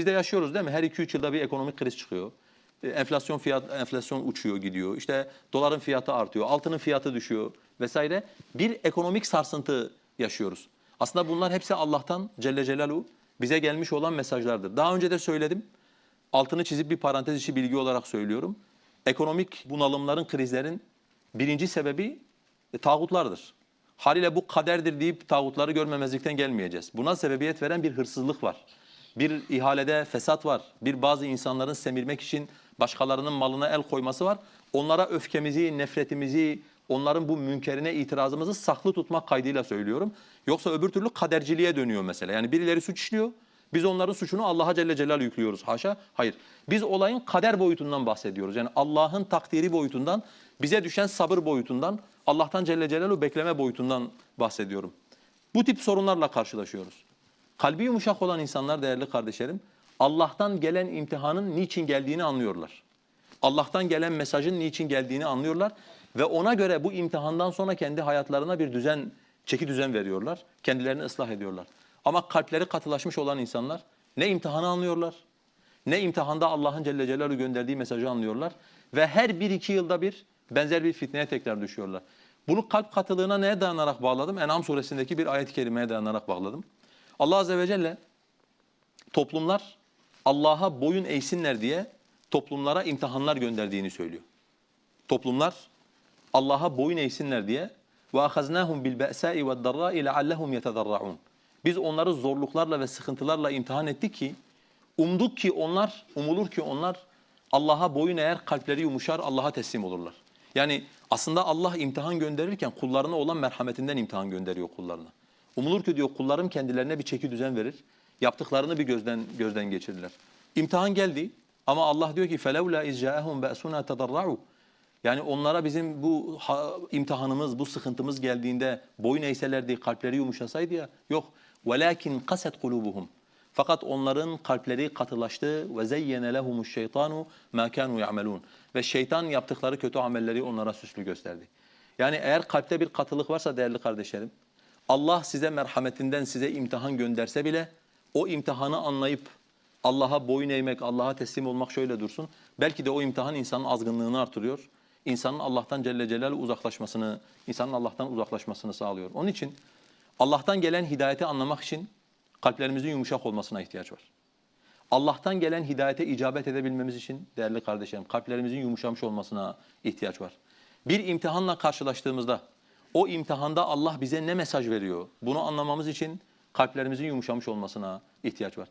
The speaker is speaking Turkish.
Biz de yaşıyoruz değil mi? Her 2-3 yılda bir ekonomik kriz çıkıyor. E, Enflasyon fiyat enflasyon uçuyor gidiyor. İşte doların fiyatı artıyor, altının fiyatı düşüyor vesaire. Bir ekonomik sarsıntı yaşıyoruz. Aslında bunlar hepsi Allah'tan Celle Celaluhu bize gelmiş olan mesajlardır. Daha önce de söyledim. Altını çizip bir parantez içi bilgi olarak söylüyorum. Ekonomik bunalımların, krizlerin birinci sebebi e, tağutlardır. Haliyle bu kaderdir deyip tağutları görmemezlikten gelmeyeceğiz. Buna sebebiyet veren bir hırsızlık var. Bir ihalede fesat var. Bir bazı insanların semirmek için başkalarının malına el koyması var. Onlara öfkemizi, nefretimizi, onların bu münkerine itirazımızı saklı tutmak kaydıyla söylüyorum. Yoksa öbür türlü kaderciliğe dönüyor mesela. Yani birileri suç işliyor. Biz onların suçunu Allah'a Celle Celaluhu yüklüyoruz. Haşa. Hayır. Biz olayın kader boyutundan bahsediyoruz. Yani Allah'ın takdiri boyutundan, bize düşen sabır boyutundan, Allah'tan Celle Celaluhu bekleme boyutundan bahsediyorum. Bu tip sorunlarla karşılaşıyoruz. Kalbi yumuşak olan insanlar değerli kardeşlerim, Allah'tan gelen imtihanın niçin geldiğini anlıyorlar. Allah'tan gelen mesajın niçin geldiğini anlıyorlar ve ona göre bu imtihandan sonra kendi hayatlarına bir düzen, çeki düzen veriyorlar. Kendilerini ıslah ediyorlar. Ama kalpleri katılaşmış olan insanlar ne imtihanı anlıyorlar, ne imtihanda Allah'ın Celle Celaluhu gönderdiği mesajı anlıyorlar ve her bir iki yılda bir benzer bir fitneye tekrar düşüyorlar. Bunu kalp katılığına neye dayanarak bağladım? En'am suresindeki bir ayet-i kerimeye dayanarak bağladım. Allah Azze ve Celle toplumlar Allah'a boyun eğsinler diye toplumlara imtihanlar gönderdiğini söylüyor. Toplumlar Allah'a boyun eğsinler diye ba'sa'i ve'd darra'i leallehum yetezarraun. Biz onları zorluklarla ve sıkıntılarla imtihan ettik ki umduk ki onlar, umulur ki onlar Allah'a boyun eğer kalpleri yumuşar, Allah'a teslim olurlar. Yani aslında Allah imtihan gönderirken kullarına olan merhametinden imtihan gönderiyor kullarına. Umulur ki diyor kullarım kendilerine bir çeki düzen verir. Yaptıklarını bir gözden gözden geçirirler. İmtihan geldi ama Allah diyor ki فَلَوْلَا اِذْ جَاءَهُمْ بَأْسُنَا تَضَرَّعُوا Yani onlara bizim bu ha- imtihanımız, bu sıkıntımız geldiğinde boyun eğselerdi, kalpleri yumuşasaydı ya. Yok. وَلَاكِنْ قَسَتْ قُلُوبُهُمْ Fakat onların kalpleri katılaştı ve zeyyene lehumuş şeytanu ma kanu ya'malun. Ve şeytan yaptıkları kötü amelleri onlara süslü gösterdi. Yani eğer kalpte bir katılık varsa değerli kardeşlerim, Allah size merhametinden size imtihan gönderse bile o imtihanı anlayıp Allah'a boyun eğmek, Allah'a teslim olmak şöyle dursun. Belki de o imtihan insanın azgınlığını artırıyor. İnsanın Allah'tan Celle Celaluhu uzaklaşmasını, insanın Allah'tan uzaklaşmasını sağlıyor. Onun için Allah'tan gelen hidayeti anlamak için kalplerimizin yumuşak olmasına ihtiyaç var. Allah'tan gelen hidayete icabet edebilmemiz için değerli kardeşlerim kalplerimizin yumuşamış olmasına ihtiyaç var. Bir imtihanla karşılaştığımızda o imtihanda Allah bize ne mesaj veriyor? Bunu anlamamız için kalplerimizin yumuşamış olmasına ihtiyaç var.